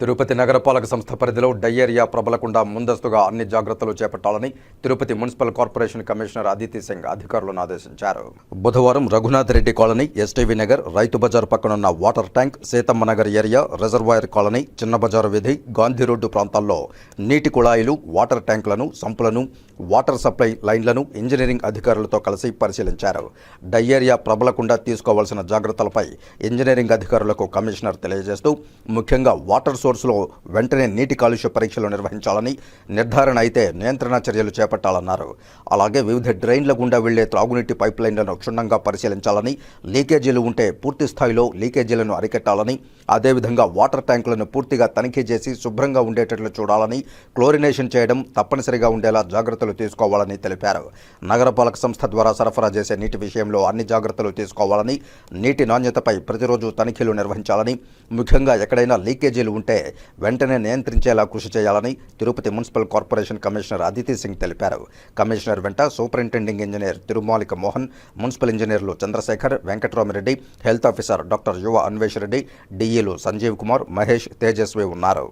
తిరుపతి నగరపాలక సంస్థ పరిధిలో డయేరియా ప్రబలకుండా ముందస్తుగా అన్ని జాగ్రత్తలు చేపట్టాలని Tirupati municipal corporation commissioner Aditi Singh అధికారులను ఆదేశించారు. బుధవారం రఘునాథ్ రెడ్డి కాలనీ ఎస్టీవీ నగర్ రైతు బజార్ పక్కనున్న water tank Seethamma Nagar area reservoir colony చిన్న బజారు వీధి గాంధీ రోడ్డు ప్రాంతాల్లో నీటి కుళాయిలు వాటర్ ట్యాంకులను సంపులను వాటర్ సప్లై లైన్లను ఇంజనీరింగ్ అధికారులతో కలిసి పరిశీలించారు. డయేరియా ప్రబలకుండా తీసుకోవాల్సిన జాగ్రత్తలపై ఇంజనీరింగ్ అధికారులకు కమిషనర్ తెలియజేస్తూ ముఖ్యంగా వాటర్ సోర్సులో వెంటనే నీటి కాలుష్య పరీక్షలు నిర్వహించాలని నిర్ధారణ అయితే నియంత్రణ చర్యలు చేపట్టాలన్నారు. అలాగే వివిధ డ్రైన్ల గుండా వెళ్ళే త్రాగునీటి పైప్ లైన్లను క్షుణ్ణంగా పరిశీలించాలని లీకేజీలు ఉంటే పూర్తి స్థాయిలో లీకేజీలను అరికట్టాలని అదేవిధంగా వాటర్ ట్యాంకులను పూర్తిగా తనిఖీ చేసి శుభ్రంగా ఉండేటట్లు చూడాలని క్లోరినేషన్ చేయడం తప్పనిసరిగా ఉండేలా జాగ్రత్తలు తీసుకోవాలని తెలిపారు. నగరపాలక సంస్థ ద్వారా సరఫరా చేసే నీటి విషయంలో అన్ని జాగ్రత్తలు తీసుకోవాలని నీటి నాణ్యతపై ప్రతిరోజు తనిఖీలు నిర్వహించాలని ముఖ్యంగా ఎక్కడైనా లీకేజీలు ఉంటే వెంటనే నియంత్రించేలా కృషి చేయాలని Tirupati municipal corporation commissioner Aditi Singh తెలిపారు. కమిషనర్ వెంట superintending engineer Tirumalika Mohan municipal ఇంజనీర్లు Chandrasekhar Venkatarami Reddy health officer doctor Yuva Anvesh Reddy డిఈలు Sanjeev Kumar Mahesh Tejaswi ఉన్నారు.